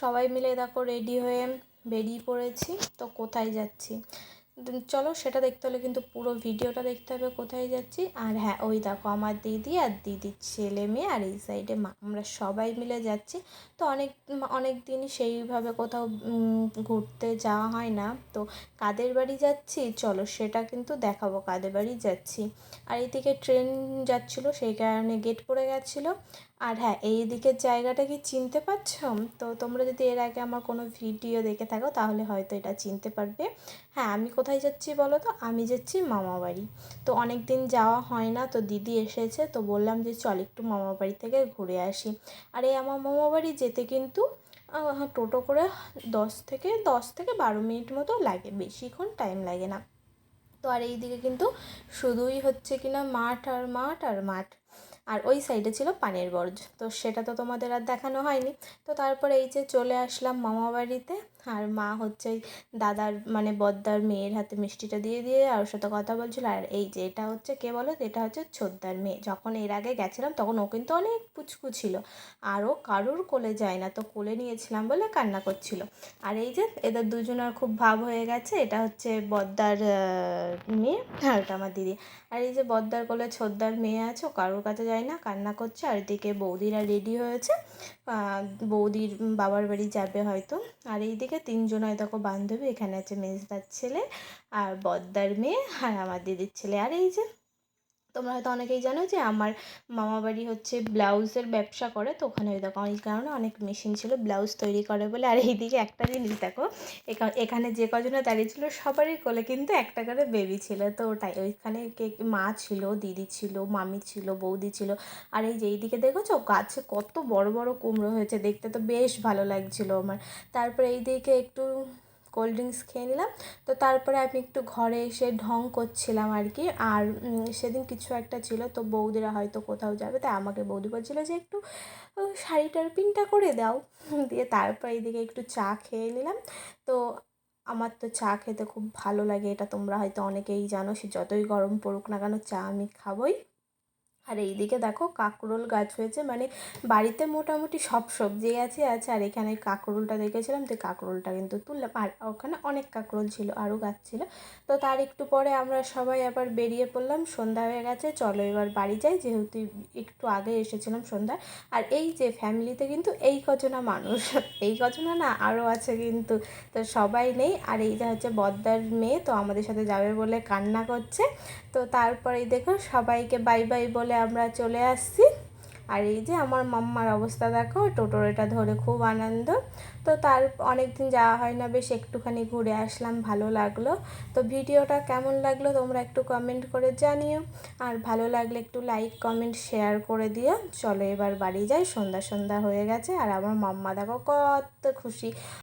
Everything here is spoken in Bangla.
সবাই মিলে দেখো রেডি হয়ে বেরিয়ে পড়েছি। তো কোথায় যাচ্ছি? চলো সেটা দেখতে হলে কিন্তু পুরো ভিডিওটা দেখতে হবে কোথায় যাচ্ছি। আর হ্যাঁ ওই দেখো আমার দিদি আর দিদির ছেলে মেয়ে আর এই সাইডে মা। আমরা সবাই মিলে যাচ্ছি। তো অনেক অনেক দিনই সেইভাবে কোথাও ঘুরতে যাওয়া হয় না। তো কাদের বাড়ি যাচ্ছি? চলো সেটা কিন্তু দেখাবো কাদের বাড়ি যাচ্ছি। আর এইদিকে ট্রেন যাচ্ছিল, সেই কারণে গেট পড়ে গেছিল। আর হ্যাঁ এই দিকের জায়গাটা কি চিনতে পারছ? তো তোমরা যদি এর আগে আমার কোনো ভিডিও দেখে থাকো, তাহলে হয়তো এটা চিনতে পারবে। হ্যাঁ আমি কোথায় যাচ্ছি বলো তো? আমি যাচ্ছি মামা বাড়ি। তো অনেক দিন যাওয়া হয় না, তো দিদি এসেছে, তো বললাম যে চল একটু মামা বাড়ি থেকে ঘুরে আসি। আর এই আমার মামা বাড়ি যেতে কিন্তু টোটো করে দশ থেকে দশ থেকে বারো মিনিট মতো লাগে, বেশিক্ষণ টাইম লাগে না। তো আর এই দিকে কিন্তু শুধুই হচ্ছে কিনা মাঠ আর মাঠ আর মাঠ। আর ওই সাইডে ছিল পানের বর্জ তো সেটা তো তোমাদের আর দেখানো হয়নি। তো তারপরে এই যে চলে আসলাম মামা বাড়িতে আর মা হচ্ছে দাদার মানে বদ্দার মেয়ের হাতে মিষ্টিটা দিয়ে দিয়ে আর ওর সাথে কথা বলছিল। আর এই যে এটা হচ্ছে, কে বলো? এটা হচ্ছে ছোদ্দার মেয়ে। যখন এর আগে গেছিলাম তখন ও কিন্তু অনেক পুচকু ছিল। আর ও কারুর কোলে যায় না, তো কোলে নিয়েছিলাম বলে কান্না করছিল। আর এই যে এদের দুজনের খুব ভাব হয়ে গেছে, এটা হচ্ছে বদ্দার মেয়ে আর ওটা আমার দিদি। আর এই যে বদ্দার কোলে ছোদ্দার মেয়ে আছে, ও কারোর কাছে যায় না, কান্না করছে। আর এদিকে বৌদিরা রেডি হয়েছে। বৌদির বাবার বাড়ি যাবে হয়তো। আর এইদিকে তিনজন হয় দেখো বান্ধবী, এখানে আছে মেজদার ছেলে আর বদ্দার মেয়ে আর আমার দিদির ছেলে। আর এই যে তোমরা হয়তো অনেকেই জানো যে আমার মামা বাড়ি হচ্ছে ব্লাউজের ব্যবসা করে, তো ওখানে দেখো এই কারণে অনেক মেশিন ছিল ব্লাউজ তৈরি করে বলে। আর এইদিকে একটা জিনিস দেখো এখানে যে কজনে দাঁড়িয়ে ছিল সবারই কোলে কিন্তু একটা করে বেবি ছিল, তো ওটাই। ওইখানে কে, মা ছিল, দিদি ছিল, মামি ছিল, বৌদি ছিল। আর এই যে এইদিকে দেখেছ গাছে কত বড় বড় কুমড়ো হয়েছে, দেখতে তো বেশ ভালো লাগছিল আমার। তারপরে এইদিকে একটু কোল্ড ড্রিঙ্কস খেয়ে নিলাম। তো তারপরে আমি একটু ঘরে এসে ঢং করছিলাম আর কি। আর সেদিন কিছু একটা ছিল, তো বৌদিরা হয়তো কোথাও যাবে, তাই আমাকে বৌদি বলছিলো যে একটু শাড়িটার পিনটা করে দাও। দিয়ে তারপর এইদিকে একটু চা খেয়ে নিলাম। তো আমার তো চা খেতে খুব ভালো লাগে, এটা তোমরা হয়তো অনেকেই জানো, সে যতই গরম পড়ুক না কেন চা আমি খাবই। আর এইদিকে দেখো কাঁকরোল গাছ হয়েছে মানে বাড়িতে মোটামুটি সব সবজি আছে আছে, আর এখানে কাঁকরোলটা দেখেছিলাম, তো কাঁকরোলটা কিন্তু তুললাম, আর ওখানে অনেক কাঁকরোল ছিল, আরও গাছ ছিল। তো তার একটু পরে আমরা সবাই আবার বেরিয়ে পড়লাম, সন্ধ্যা হয়ে গেছে, চলো এবার বাড়ি যাই, যেহেতু একটু আগে এসেছিলাম সন্ধ্যায়। আর এই যে ফ্যামিলিতে কিন্তু এই কজনা মানুষ, এই কজনা না, আরও আছে কিন্তু, তো সবাই নেই। আর এই যে হচ্ছে বদ্দার মেয়ে, তো আমাদের সাথে যাবে বলে কান্না করছে। তো তারপরেই দেখো সবাইকে বাই বাই বলে আমরা চলে আসছি। আর এই যে আমার মাম্মার অবস্থা দেখো টোটোর এটা ধরে খুব আনন্দ। তো তার অনেক দিন যাওয়া হয় না, বেশ একটুখানি ঘুরে আসলাম, ভালো লাগল। তো ভিডিওটা কেমন লাগল তোমরা একটু কমেন্ট করে জানিও। আর ভালো লাগলে একটু লাইক কমেন্ট শেয়ার করে দিও। চলো এবার বাড়ি যাই, সন্ধ্যা সন্ধ্যা হয়ে গেছে। আর আমার মাম্মা দেখো কত খুশি।